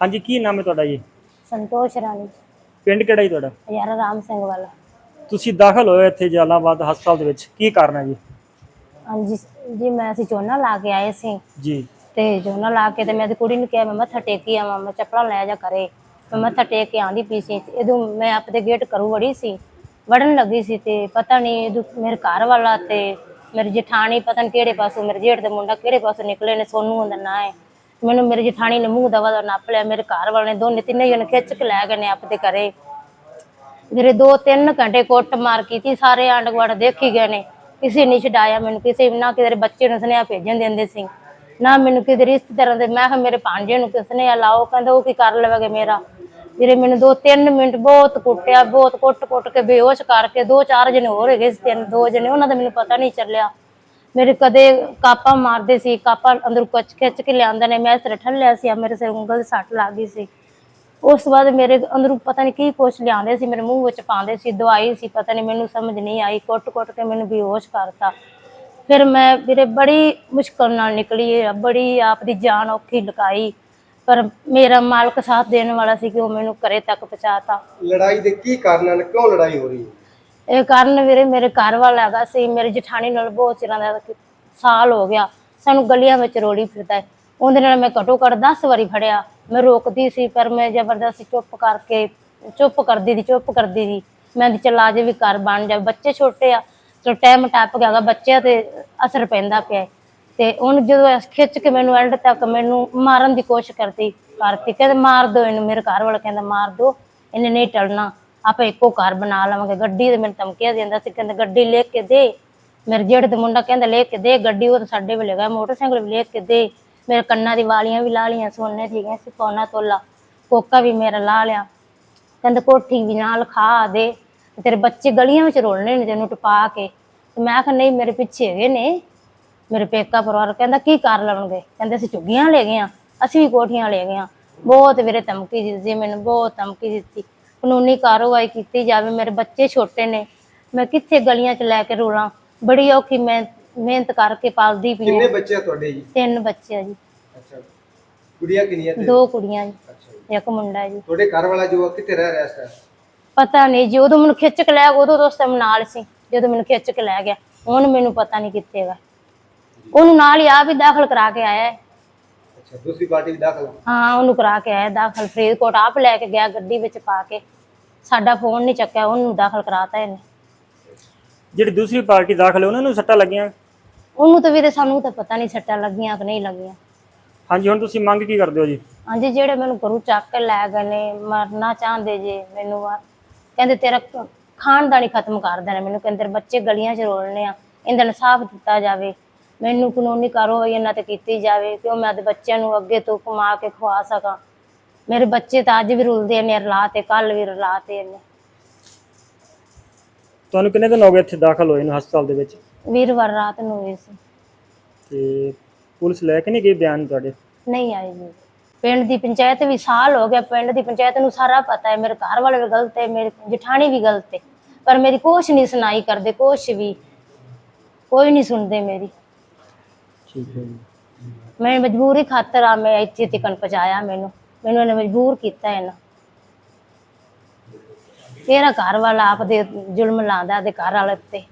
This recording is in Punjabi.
ਹਾਂਜੀ ਕੀ ਨਾਮ ਹੈ ਤੁਹਾਡਾ ਜੀ? ਸੰਤੋਸ਼ ਰਾਣੀ। ਪਿੰਡ ਕਿਹੜਾ ਜੀ ਤੁਹਾਡਾ? ਯਾਰਾ ਰਾਮ ਸਿੰਘ ਵਾਲਾ। ਤੁਸੀਂ ਦਾਖਲ ਹੋਏ ਇੱਥੇ ਜਲਾਲਾਬਾਦ ਹਸਪਤਾਲ ਦੇ ਵਿੱਚ ਕੀ ਕਾਰਨ ਹੈ ਜੀ? ਹਾਂਜੀ ਜੀ ਮੈਂ ਅਸੀਂ ਝੋਨਾ ਲਾ ਕੇ ਆਏ ਸੀ। ਜੀ। ਤੇ ਝੋਨਾ ਲਾ ਕੇ ਤੇ ਮੈਂ ਤੇ ਕੁੜੀ ਨੂੰ ਕਿਹਾ ਮੈਂ ਮੱਥਾ ਟੇਕੀ ਆਵਾਂ ਮੈਂ ਚੱਪਲਾਂ ਲੈ ਜਾ ਕਰੇ ਮੈਂ ਮੱਥਾ ਟੇਕ ਕੇ ਆਂਦੀ ਪਈ ਸੀ। ਤੇ ਇਹਦੋਂ ਮੈਂ ਆਪਦੇ ਗੇਟ ਕਰੂ ਵੜੀ ਸੀ। ਵੜਨ ਲੱਗੀ ਸੀ ਤੇ ਪਤਾ ਨਹੀਂ ਇਹਦੋਂ ਮੇਰੇ ਘਰ ਵਾਲਾ ਤੇ ਮੇਰੀ ਜਠਾਣੀ ਪਤਾ ਨਹੀਂ ਕਿਹੜੇ ਪਾਸੋਂ ਮੇਰੇ ਜੇਠ ਦੇ ਮੁੰਡਾ ਕਿਹੜੇ ਪਾਸੋਂ ਨਿਕਲੇ ਨੇ ਸੋਨੂ ਉਹਦਾ ਨਾਂ ਹੈ। ਮੈਨੂੰ ਮੇਰੀ ਜਠਾਣੀ ਨੇ ਮੂੰਹ ਦਵਾ ਦਾ ਨੱਪ ਲਿਆ, ਮੇਰੇ ਘਰ ਵਾਲੇ ਨੇ ਦੋਨੇ ਤਿੰਨੇ ਜਣੇ ਖਿੱਚ ਕੇ ਲੈ ਗਏ ਨੇ ਆਪਦੇ ਘਰੇ। ਮੇਰੇ ਦੋ ਤਿੰਨ ਘੰਟੇ ਕੁੱਟ ਮਾਰ ਕੀਤੀ, ਸਾਰੇ ਆਂਢ ਗੁਆਂਢ ਦੇਖੀ ਗਏ ਨੇ। ਕਿਸੇ ਨੇ ਛਡਾਇਆ ਮੈਨੂੰ, ਕਿਸੇ ਨਾ ਕਿਸੇ ਬੱਚੇ ਨੂੰ ਸੁਨੇਹਾ ਭੇਜਣ ਦਿੰਦੇ ਸੀ, ਨਾ ਮੈਨੂੰ ਕਿਸੇ ਰਿਸ਼ਤੇਦਾਰਾਂ ਦੇ, ਮੈਂ ਕਿਹਾ ਮੇਰੇ ਭਾਂਜੇ ਨੂੰ ਕਿਸ ਨੇ ਲਾਓ, ਕਹਿੰਦਾ ਉਹ ਕੀ ਕਰ ਲਵੇਗਾ ਮੇਰਾ। ਵੀਰੇ ਮੈਨੂੰ ਦੋ ਤਿੰਨ ਮਿੰਟ ਬਹੁਤ ਕੁੱਟਿਆ, ਬਹੁਤ ਕੁੱਟ-ਕੁੱਟ ਕੇ ਬੇਹੋਸ਼ ਕਰਕੇ ਦੋ ਚਾਰ ਜਣੇ ਹੋਰ ਹੈਗੇ ਸੀ, ਤਿੰਨ ਦੋ ਜਣੇ, ਉਹਨਾਂ ਦਾ ਮੈਨੂੰ ਪਤਾ ਨਹੀਂ ਚੱਲਿਆ। ਮੇਰੇ ਕਦੇ ਕਾਪਾ ਮਾਰਦੇ ਸੀ, ਕਾਪਾ ਅੰਦਰ ਕੁੱਚ ਖਿੱਚ ਕੇ ਲਿਆਂਦੇ ਨੇ, ਮੈਂ ਸਿਰ ਠੱਲਿਆ ਸੀ ਮੇਰੇ ਸਿਰ ਉਂਗਲ ਸੱਟ ਲੱਗ ਗਈ ਸੀ। ਉਸ ਬਾਅਦ ਮੇਰੇ ਅੰਦਰੋਂ ਪਤਾ ਨਹੀਂ ਕੀ ਕੁਛ ਲਿਆਉਂਦੇ ਸੀ, ਮੇਰੇ ਮੂੰਹ ਵਿੱਚ ਪਾਉਂਦੇ ਸੀ, ਦਵਾਈ ਸੀ, ਪਤਾ ਨਹੀਂ ਮੈਨੂੰ ਸਮਝ ਨਹੀਂ ਆਈ, ਕੁੱਟ-ਕੁੱਟ ਕੇ ਮੈਨੂੰ ਬੇਹੋਸ਼ ਕਰਤਾ। ਫਿਰ ਮੈਂ ਵੀਰੇ ਬੜੀ ਮੁਸ਼ਕਲ ਨਾਲ ਨਿਕਲੀ ਬੜੀ ਆਪ ਦੀ ਜਾਨ ਔਖੀ ਲਗਾਈ ਪਰ ਮੇਰਾ ਮਾਲਕ ਸਾਥ ਦੇਣ ਵਾਲਾ ਸੀ ਕਿ ਉਹ ਮੈਨੂੰ ਘਰੇ ਤੱਕ ਪਹੁੰਚਾਤਾ। ਲੜਾਈ ਦੇ ਕੀ ਕਾਰਨ ਹਨ? ਕਿਉਂ ਲੜਾਈ ਹੋ ਰਹੀ ਹੈ? ਇਹ ਕਾਰਨ ਵੀਰੇ ਮੇਰੇ ਘਰ ਵਾਲਾ ਹੈਗਾ ਸੀ, ਮੇਰੀ ਜਠਾਣੀ ਨਾਲ ਬਹੁਤ ਚਿਰਾਂ ਦਾ ਸਾਲ ਹੋ ਗਿਆ, ਸਾਨੂੰ ਗਲੀਆਂ ਵਿੱਚ ਰੋੜੀ ਫਿਰਦਾ ਹੈ। ਉਹਦੇ ਨਾਲ ਮੈਂ ਘਟੋ ਘੱਟ 10 ਵਾਰੀ ਫੜਿਆ, ਮੈਂ ਰੋਕਦੀ ਸੀ, ਪਰ ਮੈਂ ਜ਼ਬਰਦਸਤੀ ਚੁੱਪ ਕਰਕੇ, ਚੁੱਪ ਕਰਦੀ ਦੀ, ਚੁੱਪ ਕਰਦੀ ਦੀ। ਮੈਂ ਕਿਹਾ ਚੱਲ ਜੇ ਵੀ ਘਰ ਬਣ ਜਾ, ਬੱਚੇ ਛੋਟੇ ਆ, ਚਲੋ ਟਾਈਮ ਟੱਪ ਗਿਆ ਗਾ, ਬੱਚਿਆਂ ਤੇ ਅਸਰ ਪੈਂਦਾ ਪਿਆ ਹੈ। ਤੇ ਉਹਨੇ ਜਦੋਂ ਇਸ ਖਿੱਚ ਕੇ ਮੈਨੂੰ ਐਂਡ ਤੱਕ ਮੈਨੂੰ ਮਾਰਨ ਦੀ ਕੋਸ਼ਿਸ਼ ਕਰਦੀ ਕਰਤੀ ਕਹਿੰਦੇ ਮਾਰ ਦੋ ਇਹਨੂੰ, ਮੇਰੇ ਘਰ ਵਾਲਾ ਕਹਿੰਦਾ ਮਾਰ ਦੋ ਇਹਨੇ ਨਹੀਂ ਟਲਣਾ। ਆਪਾਂ ਇੱਕੋ ਘਰ ਬਣਾ ਲਵਾਂਗੇ। ਗੱਡੀ ਤੇ ਮੈਨੂੰ ਧਮਕੀਆਂ ਦਿੰਦਾ ਸੀ, ਕਹਿੰਦਾ ਗੱਡੀ ਲੈ ਕੇ ਦੇ। ਮੇਰੇ ਜਿਹੜੇ ਦੇ ਮੁੰਡਾ ਕਹਿੰਦਾ ਲੈ ਕੇ ਦੇ, ਗੱਡੀ ਉਹ ਤਾਂ ਸਾਡੇ ਵੇਲੇ ਗਿਆ ਮੋਟਰਸਾਈਕਲ ਵੀ ਲੈ ਕੇ ਦੇ। ਮੇਰੇ ਕੰਨਾਂ ਦੀ ਵਾਲੀਆਂ ਵੀ ਲਾ ਲੀਆਂ ਸੋਨੇ ਦੀਆਂ ਸੀ, ਪੌਣਾ ਤੋਲਾ। ਕੋਕਾ ਵੀ ਮੇਰਾ ਲਾ ਲਿਆ। ਕਹਿੰਦਾ ਕੋਠੀ ਵੀ ਨਾਲ ਖਾ ਦੇ। ਤੇਰੇ ਬੱਚੇ ਗਲੀਆਂ ਵਿੱਚ ਰੋਲਣੇ ਨੇ ਤੈਨੂੰ ਟਪਾ ਕੇ। ਤੇ ਮੈਂ ਕਿਹਾ ਨਹੀਂ, ਮੇਰੇ ਪਿੱਛੇ ਹੈਗੇ ਨੇ। ਮੇਰੇ ਪੇਕਾ ਪਰਿਵਾਰ ਕਹਿੰਦਾ ਕੀ ਕਰ ਲਵਣਗੇ? ਕਹਿੰਦੇ ਅਸੀਂ ਚੁੱਗੀਆਂ ਲੈ ਗਏ ਆ, ਅਸੀਂ ਵੀ ਕੋਠੀਆਂ ਲੈ ਗਏ ਆ। ਬਹੁਤ ਵੀਰੇ ਧਮਕੀ ਦਿੱਤੀ ਮੈਨੂੰ, ਬਹੁਤ ਧਮਕੀ ਦਿੱਤੀ। ਕਾਨੂੰਨੀ ਕਾਰਵਾਈ ਕੀਤੀ ਜਾਵੇ ਮੇਰੇ ਬੱਚੇ ਛੋਟੇ ਨੇ ਮੈਂ ਕਿੱਥੇ ਗਲੀਆਂ 'ਚ ਲੈ ਕੇ ਰੋਲਾਂ? ਬੜੀ ਔਖੀ ਮੈਂ ਮਿਹਨਤ ਕਰਕੇ ਪਾਲਦੀ ਪਈ ਕਿੰਨੇ ਹਾਂ। ਬੱਚੇ ਆ ਤੁਹਾਡੇ ਜੀ? ਤਿੰਨ ਬੱਚੇ ਆ ਜੀ। ਅੱਛਾ। ਕੁੜੀਆਂ ਕਿੰਨੀਆਂ ਤੇ? ਦੋ ਕੁੜੀਆਂ ਜੀ ਅੱਛਾ ਜੀ। ਇੱਕ ਮੁੰਡਾ ਹੈ ਜੀ। ਤੁਹਾਡੇ ਘਰ ਵਾਲਾ ਜੋ ਆ ਕਿੱਥੇ ਰਹਿ ਰਿਹਾ ਇਸ ਟਾਈਮ ਪਤਾ ਨਹੀਂ ਜੀ ਉਦੋਂ ਮੈਨੂੰ ਖਿੱਚ ਕੇ ਲੈ ਗਿਆ ਉਦੋਂ ਦੋਸਤ ਨਾਲ ਸੀ ਜਦੋਂ ਮੈਨੂੰ ਖਿੱਚ ਕੇ ਲੈ ਗਿਆ। ਹੁਣ ਮੈਨੂੰ ਪਤਾ ਨਹੀਂ ਕਿੱਥੇ ਹੈਗਾ ਉਹਨੂੰ ਨਾਲ ਹੀ ਆ ਵੀ ਦਾਖਲ ਕਰਾ ਕੇ ਆਇਆ ਹੈ। ਅੱਛਾ ਦੂਸਰੀ ਪਾਰਟੀ ਵੀ ਦਾਖਲ? ਆ। ਹਾਂ ਉਹਨੂੰ ਕਰਾ ਕੇ ਆਇਆ ਦਾਖਲ ਫਰੀਦਕੋਟ ਆਪ ਲੈ ਕੇ ਗਿਆ ਗੱਡੀ ਵਿੱਚ ਪਾ ਕੇ। ਸਾਡਾ ਫੋਨ ਨਹੀਂ ਚੱਕਿਆ ਉਹਨੂੰ ਦਾਖਲ ਕਰਾਤਾ ਇਹਨੇ। ਜਿਹੜੀ ਦੂਸਰੀ ਪਾਰਟੀ ਦਾਖਲ ਹੈ ਉਹਨਾਂ ਨੂੰ ਸੱਟਾਂ ਲੱਗੀਆਂ? ਉਹਨੂੰ ਤਾਂ ਵੀਰੇ ਸਾਨੂੰ ਤਾਂ ਪਤਾ ਨਹੀਂ ਸੱਟਾਂ ਲੱਗੀਆਂ ਕਿ ਨਹੀਂ ਲੱਗੀਆਂ। ਹਾਂਜੀ ਹੁਣ ਤੁਸੀਂ ਮੰਗ ਕੀ ਕਰਦੇ ਹੋ ਜੀ? ਹਾਂਜੀ ਜਿਹੜੇ ਮੈਨੂੰ ਘਰੋਂ ਚੱਕ ਕੇ ਲੈ ਗਏ ਨੇ ਮਰਨਾ ਚਾਹੁੰਦੇ ਜੇ ਮੈਨੂੰ ਆ ਕਹਿੰਦੇ ਤੇਰਾ ਖ- ਖਾਨਦਾਨ ਹੀ ਖਤਮ ਕਰ ਦੇਣਾ ਮੈਨੂੰ ਕਹਿੰਦੇ ਤੇਰੇ ਬੱਚੇ ਗਲੀਆਂ 'ਚ ਰੋਲਣੇ ਆ ਇਹਦਾ ਇਨਸਾਫ ਦਿੱਤਾ ਜਾਵੇ। ਮੈਨੂੰ ਕਾਨੂੰਨੀ ਕਾਰਵਾਈ ਇਹਨਾਂ ਤੇ ਕੀਤੀ ਜਾਵੇ ਕਿ ਮੈਂ ਆਪਣੇ ਬੱਚਿਆਂ ਨੂੰ ਅੱਗੇ ਤੋਂ ਕਮਾ ਕੇ ਖਵਾ ਸਕਾਂ। ਮੇਰੇ ਬੱਚੇ ਤਾਂ ਅੱਜ ਵੀ ਰੁਲਦੇ ਨੇ ਰਲਾ ਤੇ ਕੱਲ ਵੀ ਰਲਾ ਤੇ ਨੇ। ਤੁਹਾਨੂੰ ਕਿੰਨੇ ਦਿਨ ਹੋ ਗਏ ਇੱਥੇ ਦਾਖਲ ਹੋਏ ਨੂੰ ਹਸਪਤਾਲ ਦੇ ਵਿੱਚ? ਵੀਰਵਾਰ ਰਾਤ ਨੂੰ ਹੋਈ ਸੀ। ਤੇ ਪੁਲਿਸ ਲੈ ਕੇ ਨਹੀਂ ਗਈ ਬਿਆਨ ਤੁਹਾਡੇ? ਨਹੀਂ ਆਈ ਜੀ। ਪਿੰਡ ਦੀ ਪੰਚਾਇਤ ਵੀ ਸਾਲ ਹੋ ਗਿਆ ਪਿੰਡ ਦੀ ਪੰਚਾਇਤ ਨੂੰ ਸਾਰਾ ਪਤਾ ਹੈ ਮੇਰੇ ਘਰ ਵਾਲੇ ਵੀ ਗਲਤ ਹੈ ਮੇਰੀ ਜਠਾਣੀ ਵੀ ਗਲਤ ਹੈ। ਪਰ ਮੇਰੀ ਕੁਛ ਨਹੀਂ ਸੁਣਾਈ ਕਰਦੇ ਕੁਛ ਵੀ ਕੋਈ ਨਹੀਂ ਸੁਣਦੇ ਮੇਰੀ। ਠੀਕ ਹੈ ਜੀ। ਮੈਂ ਮਜਬੂਰੀ ਖਾਤਰ ਆ, ਮੈਂ ਇੱਥੇ ਤੱਕ ਪਹੁੰਚਾਇਆ ਮੈਨੂੰ। ਮੈਨੂੰ ਇਹਨੇ ਮਜਬੂਰ ਕੀਤਾ ਇਹਨਾਂ। ਤੇਰਾ ਘਰ ਵਾਲਾ ਆਪਦੇ ਜ਼ੁਲਮ ਲਾਉਂਦਾ ਤੇ ਘਰ ਵਾਲੇ ਤੇ